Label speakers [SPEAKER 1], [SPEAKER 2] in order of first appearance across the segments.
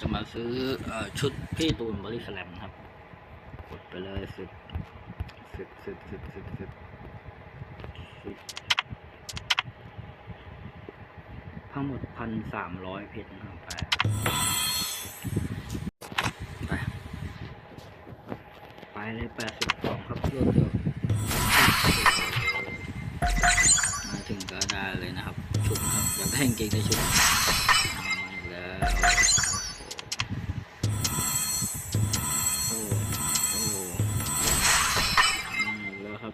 [SPEAKER 1] จะมาซื้ออชุดพี่ตูนบริสแลมครับ กดไปเลยสิบสิบสิบสิบสิบสิบสิบทั้งหมดพันสามร้อยเพชรนะครับไป ไปไปเลยแปดสิบสองครับรวดเดียวมาถึงก็ได้เลยนะครับ ชุดครับอยากได้กางเกงในชุดเอามาอีกแล้ว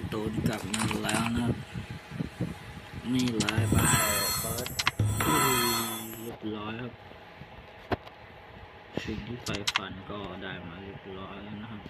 [SPEAKER 1] าอีกแล้วครับอืมอื้อหือพอไปแรกเลยเออจะไปโดนกลับมาแล้วนะนี่เลยไปเปิดเรียบร้อยครับ สิ่งที่ไฟฝันก็ได้มาเรียบร้อยแล้วนะครับ